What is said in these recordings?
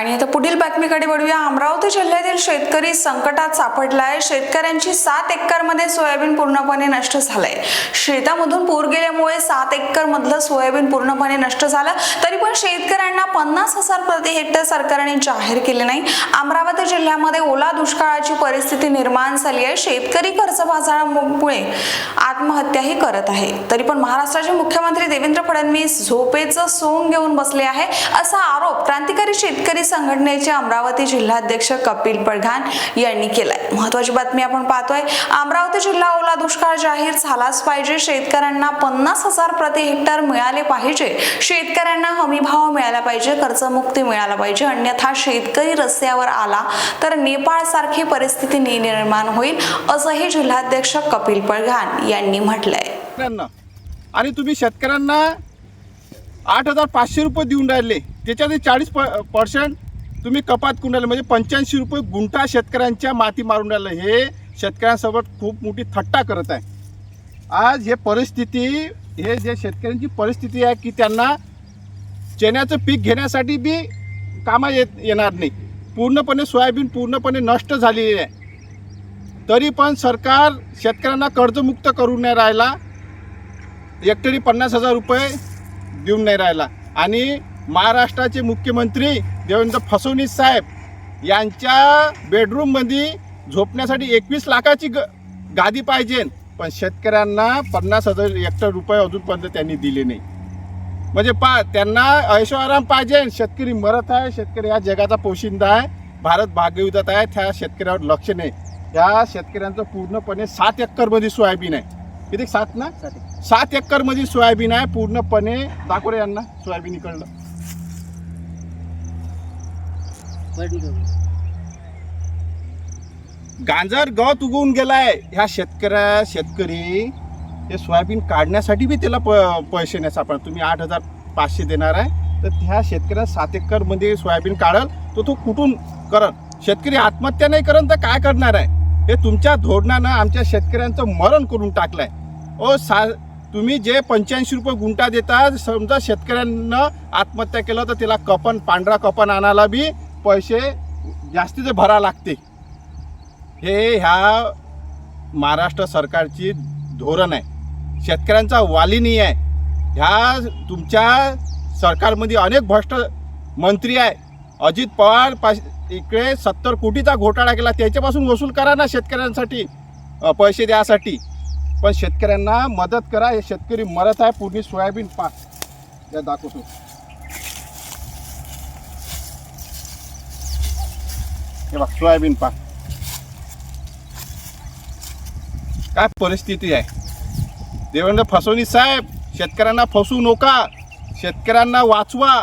आणि आता पुढील बातमीकडे वळूया. अमरावती जिल्ह्यातील शेतकरी संकटात सापडलाय. शेतकऱ्यांची सात एकरमध्ये सोयाबीन पूर्णपणे नष्ट झालंय. शेतामधून पूर गेल्यामुळे सात एकर मधलं सोयाबीन पूर्णपणे नष्ट झालं. तरी पण शेतकऱ्यांना पन्नास हजार प्रति हेक्टर सरकारने जाहीर केले नाही. अमरावती जिल्ह्यामध्ये ओला दुष्काळाची परिस्थिती निर्माण झाली आहे. शेतकरी कर्जबाजारामुळे आत्महत्याही करत आहे. तरी पण महाराष्ट्राचे मुख्यमंत्री देवेंद्र फडणवीस झोपेचं सोंग घेऊन बसले आहे असा आरोप क्रांतिकारी शेतकरी संघटनेचे अमरावती जिल्हाध्यक्ष कपिल पडघान यांनी केलाय. महत्वाची बातमी आपण पाहतोय. अमरावती जिल्हा ओला दुष्काळ जाहीर झालाच पाहिजे. शेतकऱ्यांना पन्नास हजार प्रति हेक्टर मिळाले पाहिजे. शेतकऱ्यांना हमी भाव मिळाला पाहिजे. कर्जमुक्ती मिळाला पाहिजे. अन्यथा शेतकरी रस्त्यावर आला तर नेपाळ सारखी परिस्थिती निर्माण होईल असंही जिल्हाध्यक्ष कपिल पळघान यांनी म्हटलंय. आणि तुम्ही शेतकऱ्यांना आठ हजार पाचशे रुपये देऊन राहिले. त्याच्यात चाळीस प पर्सेंट तुम्ही कपात करून म्हणजे पंच्याऐंशी रुपये गुंठा शेतकऱ्यांच्या माती मारून राहिलं. हे शेतकऱ्यांसोबत खूप मोठी थट्टा करत आहे. आज हे परिस्थिती हे जे शेतकऱ्यांची परिस्थिती आहे की त्यांना चण्याचं पीक घेण्यासाठी बी कामा येत येणार नाही. पूर्णपणे सोयाबीन पूर्णपणे नष्ट झालेली आहे. तरी पण सरकार शेतकऱ्यांना कर्जमुक्त करून नाही राहिला. हेक्टरी पन्नास हजार रुपये देऊन नाही राहिला. आणि महाराष्ट्राचे मुख्यमंत्री देवेंद्र फडणवीस साहेब यांच्या बेडरूममध्ये झोपण्यासाठी एकवीस लाखाची ग गादी पाहिजे. पण शेतकऱ्यांना पन्नास हजार हेक्टर रुपये अजूनपर्यंत त्यांनी दिले नाही. म्हणजे पा त्यांना ऐशोआराम पाहिजे. शेतकरी मरत आहे शेतकरी हा जगाचा पोशिंदा आहे. भारत भाग्यविधात आहे त्या शेतकऱ्यावर लक्ष नाही. या शेतकऱ्यांचं पूर्णपणे सात एकरमध्ये सोयाबीन आहे. किती? सात ना? सात एकरमध्ये सोयाबीन आहे. पूर्णपणे दाखवले यांना सोयाबीन इकडलं. गांजर गवत उगवून गेलाय. ह्या शेतकऱ्या शेतकरी हे सोयाबीन काढण्यासाठी बी त्याला प पैसे नाही सापडणार. तुम्ही आठ हजार पाचशे देणार आहे. तर त्या शेतकऱ्या सात एकरमध्ये सोयाबीन काढल तर तो कुठून करल? शेतकरी आत्महत्या नाही करन तर काय करणार आहे? हे तुमच्या धोरणानं आमच्या शेतकऱ्यांचं मरण करून टाकलंय. ओ सा तुम्ही जे पंच्याऐंशी रुपये गुंठा देता समजा शेतकऱ्यांना आत्महत्या केलं तर त्याला कपन पांढरा कपन आणायला बी पैसे जास्तीचे भरा लागते. हे ह्या महाराष्ट्र सरकारची धोरण आहे. शेतकऱ्यांचा वाली नाही आहे. ह्या तुमच्या सरकारमध्ये अनेक भ्रष्ट मंत्री आहे. अजित पवार पा इकडे सत्तर कोटीचा घोटाळा केला त्याच्यापासून वसूल करा ना शेतकऱ्यांसाठी पैसे द्यासाठी. पण शेतकऱ्यांना मदत करा हे शेतकरी मरत आहे पूर्ण सोयाबीन पा या दाखवतो. हे बघ सोयाबीन पा काय परिस्थिती आहे? देवेंद्र फसवणीस साहेब शेतकऱ्यांना फसवू नका शेतकऱ्यांना वाचवा.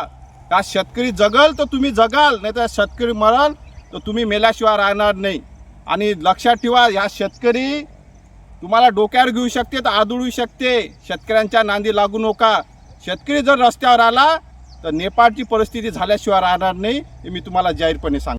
का शेतकरी जगल तर तुम्ही जगाल नाही तर शेतकरी मराल तर तुम्ही मेल्याशिवाय राहणार नाही. आणि लक्षात ठेवा या शेतकरी तुम्हाला डोक्यावर घेऊ शकते तर आदळू शकते. शेतकऱ्यांच्या नांदी लागू नका. शेतकरी जर रस्त्यावर आला तर नेपाळची परिस्थिती झाल्याशिवाय राहणार नाही हे मी तुम्हाला जाहीरपणे सांग